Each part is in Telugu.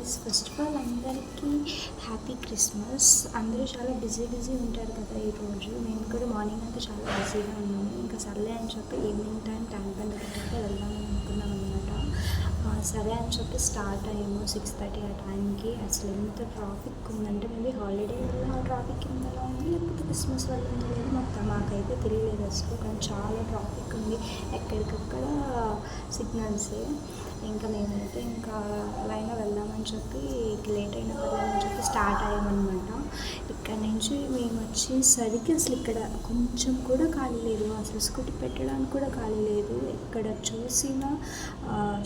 గైస్ ఫస్ట్ ఆఫ్ ఆల్ అందరికీ హ్యాపీ క్రిస్మస్ అందరూ చాలా బిజీ బిజీ ఉంటారు కదా ఈరోజు మేము కూడా మార్నింగ్ అంతా చాలా బిజీగా ఉన్నాము. ఇంకా సర్లే అని చెప్పి ఈవినింగ్ టైం ట్యాంక్ బండ్ దగ్గరికి వెళ్దామని అనుకున్నాం అనమాట సరే అని చెప్పి స్టార్ట్ అయ్యాము సిక్స్ థర్టీ ఆ టైంకి. అసలు ఎంత ట్రాఫిక్ ఉందంటే మేబీ హాలిడే వల్ల ట్రాఫిక్ ఇంతలో ఉంది లేకపోతే క్రిస్మస్ వల్ల ఉందో లేదు మాకు మాకైతే తెలియలేదు అసలు. కానీ చాలా ట్రాఫిక్ ఉంది. ఎక్కడికక్కడ సిగ్నల్సే ఇంకా మేమైతే ఇంకా అలా అయినా వెళ్దామని చెప్పి లేట్ అయిన పర్లేదని చెప్పి స్టార్ట్ అయ్యామన్నమాట. ఇక్కడ నుంచి మేము వచ్చేసరికి అసలు ఇక్కడ కొంచెం కూడా ఖాళీ లేదు. అసలు స్కూటీ పెట్టడానికి కూడా ఖాళీ లేదు. ఎక్కడ చూసినా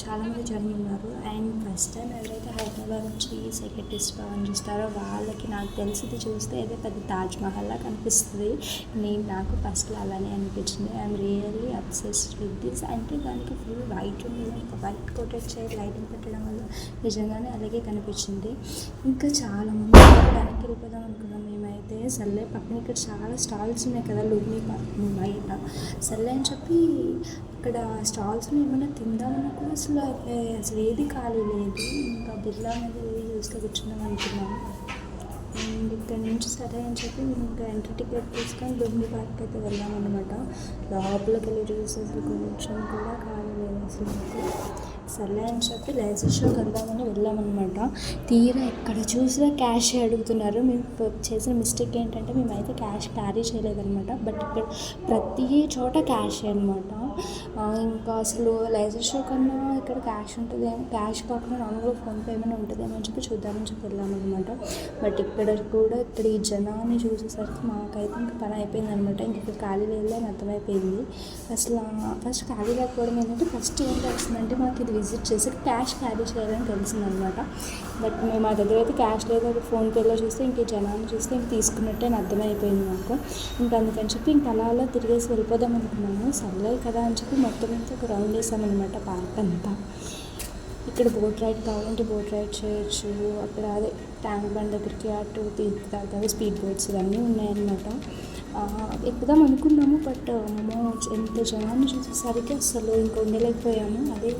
చాలామంది జనం ఉన్నారు. అండ్ ఫస్ట్ టైం ఎవరైతే హైదరాబాద్ నుంచి సెక్రటరీస్ భవన్ చూస్తారో వాళ్ళకి నాకు తెలిసింది చూస్తే ఏదో పెద్ద తాజ్ మహల్లా కనిపిస్తుంది నేను నాకు ఫస్ట్ అలానే అనిపించింది. I'm really obsessed with this. అంటే దానికి ఫుల్ వైట్ ఉంది ఇంకా వైట్ కోటెడ్ చైర్ లైటింగ్ పెట్టడం వల్ల నిజంగానే అలాగే కనిపించింది. ఇంకా చాలా మంది వెనక్కి వెళ్ళిపోదాం అనుకున్నాం మేమైతే. సర్లే పక్కన ఇక్కడ చాలా స్టాల్స్ ఉన్నాయి కదా లుమ్ని పార్క్ బయట. సర్లే అని చెప్పి ఇక్కడ స్టాల్స్ ఏమైనా తిందామన్నా కూడా అసలు అసలు ఏది ఖాళీ లేదు. ఇంకా బిర్లా మీద ఏది కూర్చున్నాం అనుకున్నాము అండ్ ఇక్కడ నుంచి సరే అని చెప్పి మేము ఇంకా ఎంట్రీ టికెట్ తీసుకొని లుంబి పార్క్ అయితే వెళ్ళామన్నమాట లోపలికి వెళ్ళి చూసి అసలు కొంచెం కూడా ఖాళీ లేదు అసలు సర్లే అని చెప్పి లేజర్ షోకి వెళ్దామని వెళ్ళామన్నమాట. తీరా ఎక్కడ చూసినా క్యాష్ అడుగుతున్నారు. మేము చేసిన మిస్టేక్ ఏంటంటే మేమైతే క్యాష్ క్యారీ చేయలేదన్నమాట. బట్ ఇక్కడ ప్రతి చోట క్యాష్ అనమాట ఇంకా అసలు లైజర్ షో కన్నా ఇక్కడ క్యాష్ ఉంటుంది క్యాష్ కాకుండా నార్మల్గా ఫోన్పే ఏమైనా ఉంటుందేమో అని చెప్పి చూద్దామని చెప్పి వెళ్ళామన్నమాట బట్ ఇక్కడ కూడా ఇక్కడ ఈ జనాన్ని చూసేసరికి మాకైతే ఇంకా పని అయిపోయింది అనమాట ఇంక ఖాళీ లేదు అర్థమైపోయింది. అసలు ఫస్ట్ ఖాళీ లేకపోవడం ఏంటంటే ఫస్ట్ ఏం తెలిసిందంటే మాకు ఇది విజిట్ చేసి క్యాష్ క్యారీ చేయాలని తెలిసిందనమాట బట్ మేము మా దగ్గర అయితే క్యాష్ లేదు అది ఫోన్పేలో చూస్తే ఇంక జనాన్ని చూస్తే ఇంక తీసుకున్నట్టే అని అర్థమైపోయింది మాకు. ఇంకా అందుకని చెప్పి ఇంక అలా అలా తిరిగేసి వెళ్ళిపోదాం అనుకున్నాము. సర్లేదు కదా అని చెప్పి మొత్తం అంతా ఒక రౌండ్ వేసామన్నమాట పార్క్ అంతా. ఇక్కడ బోట్ రైడ్ కావాలంటే బోట్ రైడ్ చేయొచ్చు. అక్కడ అదే ట్యాంక్ బండ్ దగ్గరికి అటు తీర్థాలు స్పీడ్ బోట్స్ ఇవన్నీ ఉన్నాయన్నమాట. ఎక్కుదాం అనుకున్నాము బట్ మేము ఎంత జనాన్ని చూసేసరికి అసలు ఇంకా ఉండలేకపోయాము. అదే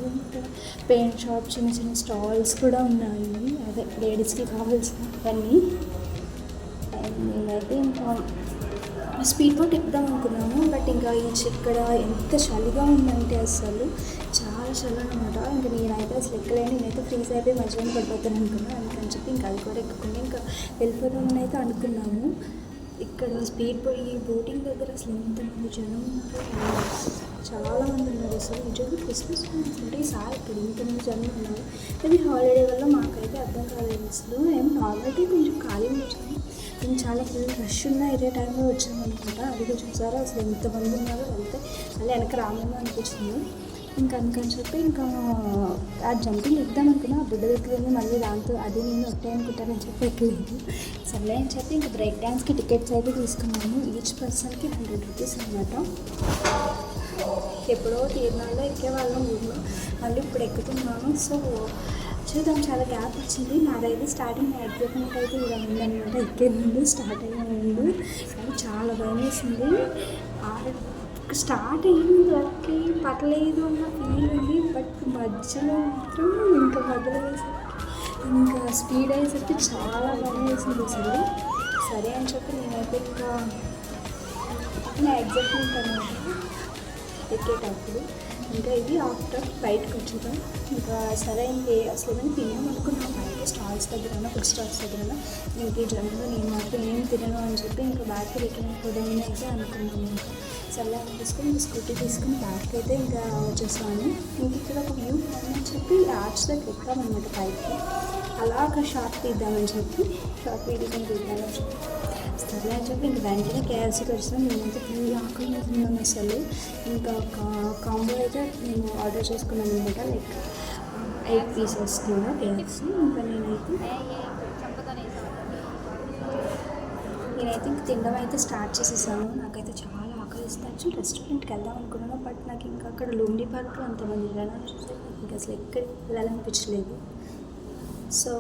పెయింట్ షాప్ చిన్న చిన్న స్టాల్స్ కూడా ఉన్నాయి. అదే లేడీస్కి కావాల్సినవన్నీ. అండ్ అయితే ఇంకా స్పీడ్ బోట్ ఎక్కుదాం అనుకున్నాము. బట్ ఇంకా ఈ ఇక్కడ ఎంత చలిగా ఉందంటే అసలు చాలా చలి అనమాట ఇంకా నేనైతే అసలు ఎక్కలేను. నేనైతే ఫ్రీజ్ అయిపోయి మధ్యలో పడిపోతాను అనుకున్నాను అందుకని చెప్పి ఇంకా అది కూడా ఎక్కుకుండా ఇంకా వెళ్ళిపోదామని అయితే అనుకున్నాము. ఇక్కడ స్పీడ్ బోట్ ఈ బోటింగ్ దగ్గర అసలు ఎంతమంది జనం ఉన్నారు? చాలా మంది ఉన్నారు అసలు. నిజంగా క్రిస్మస్ అంటే ఈసారి ఇక్కడ ఇంతమంది జనం ఉన్నారు ఇది హాలిడే వల్ల మాకైతే అర్థం కాలేదు అసలు. మేము నార్మల్గా కొంచెం ఖాళీ వచ్చాము మేము చాలా ఫుల్ రష్ ఉన్న ఇదే టైంలో వచ్చాము అనమాట అది చూసారా అసలు ఎంతమంది ఉన్నారో వెళ్తే మళ్ళీ వెనక రామేమో అనిపించింది. ఇంకా అందుకని చెప్పి ఇంకా ఆ జంపింగ్ ఎక్దాం అనుకున్నా. ఆ బుడ్డ దగ్గర ఉంది మళ్ళీ దాంతో అది నేను ఒకటే అనుకుంటానని చెప్పి ఎక్కలేదు సర్లే అని చెప్పి ఇంకా బ్రేక్ డ్యాన్స్కి టికెట్స్ అయితే తీసుకున్నాము. ఈచ్ పర్సన్కి హండ్రెడ్ రూపీస్ అనమాట ఎప్పుడో తీర్నాల్లో ఎక్కేవాళ్ళం ఊళ్ళో మళ్ళీ ఇప్పుడు ఎక్కుతున్నాను సో చూద్దాం చాలా గ్యాప్ వచ్చింది. నాదైతే స్టార్టింగ్ ఎగ్జైట్మెంట్ అయితే ఇలా ఉందనమాట ఎక్కే ముందు స్టార్ట్ అయ్యే ముందు. కానీ చాలా భయం వేసింది. స్టార్ట్ అయ్యింది వరకు పర్లేదు అన్న ఫీల్ ఉంది. బట్ మధ్యలో మాత్రం ఇంకా మధ్యలో వేసరికి ఇంకా స్పీడ్ అయ్యేసరికి చాలా భయం వేసింది అసలు. సరే అని చెప్పి నేనైతే ఇంకా నా ఎగ్జైట్మెంట్ అనమాట 이렇게 자고 ఇంకా ఇది ఆఫ్టర్ బయటకు వచ్చాక ఇంకా సరే ఇంకే అసలు ఏమైనా తిన్నాం అనుకున్నాం. బయట స్టాల్స్ దగ్గర ఫుడ్ స్టాల్స్ దగ్గర ఇంక ఈ జనంలో నేను మాత్రం ఏం తినను అని చెప్పి ఇంకా బ్యాగ్కి రిటర్న్ పోదామని అయితే అనుకున్నాను. ఇంకా సరే అని తీసుకుని స్కూటీ తీసుకుని బ్యాగ్కి అయితే ఇంకా వచ్చేసాను. ఇంక ఇక్కడ ఒక వ్యూ అని చెప్పి ఆర్ట్స్ దగ్గర ఎక్కామన్నమాట పైకి అలా ఒక షాప్ తీద్దామని చెప్పి షాప్ వీడియో తీద్దామని చెప్పి సరే అని చెప్పి ఇంక వెంటనే కేఎల్సీకి వచ్చాం మేమైతే ఫుల్ ఆకలి అసలు. ఇంకా కాంబో అయితే నేను ఆర్డర్ చేసుకున్నాను అనమాట లైక్ ఎయిట్ పీసెస్ కూడా కేఎఫ్సీ ఇంకా నేనైతే నేనైతే ఇంక తినడం అయితే స్టార్ట్ చేసేసాను. నాకైతే చాలా ఆకలిస్తే యాక్చువల్ రెస్టారెంట్కి వెళ్దాం అనుకున్నాను బట్ నాకు ఇంకా అక్కడ లుండి పార్క్లో అంతమంది జనాలు చూస్తే నాకు ఇంకా అసలు ఎక్కడికి వెళ్ళాలనిపించలేదు. సో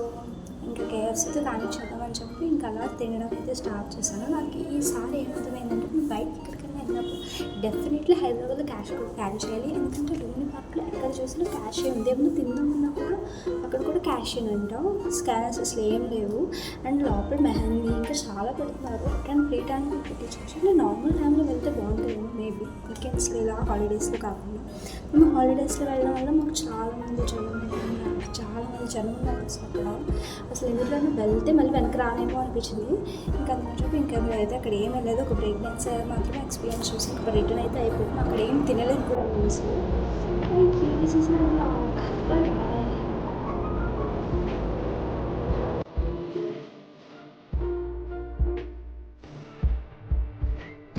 ఇంకా కేఎఫ్సీతో కానిచ్చేద్దామని చెప్పి ఇంకా అలా తినడం అయితే స్టార్ట్ చేశాను. నాకు ఈసారి ఏమర్థమైందంటే నేను బయట ఇక్కడికి వెళ్ళినప్పుడు డెఫినెట్లీ హైదరాబాద్లో క్యాష్ కూడా క్యారీ చేయాలి. ఎందుకంటే రూమ్ని పార్క్లో ఎక్కడ చూసినా క్యాష్ ఉంది. ఏమన్నా తిందామన్నా కూడా అక్కడ కూడా క్యాష్ అంటాం స్కానర్స్ అసలు ఏం లేవు. అండ్ లోపల మెహందీ ఇంకా చాలా పెడుతున్నారు. అండ్ ఫ్రీ టైంలో పెట్టించవచ్చు అంటే నార్మల్ టైంలో వెళ్తే బాగుంటుంది. మేబీ వీకెండ్స్లో ఇలా హాలిడేస్లో కాకుండా. మేము హాలిడేస్లో వెళ్ళడం వల్ల మాకు చాలా మంది జనం చాలామంది చాలా మంది జనం ఉన్నారు అక్కడ. అసలు ఎందులోనూ వెళ్తే మళ్ళీ వెనక్కి రానేమో అనిపించింది. ఇంకా అందుకని చెప్పి ఇంకా అయితే అక్కడ ఏమీ లేదు ఒక బ్రేక్ డాన్స్ మాత్రమే ఎక్స్పీరియన్స్ చూసి ఇంకా రిటర్న్ అయితే అయిపోయింది. అక్కడ ఏం తినలేదు కూడా. అసలు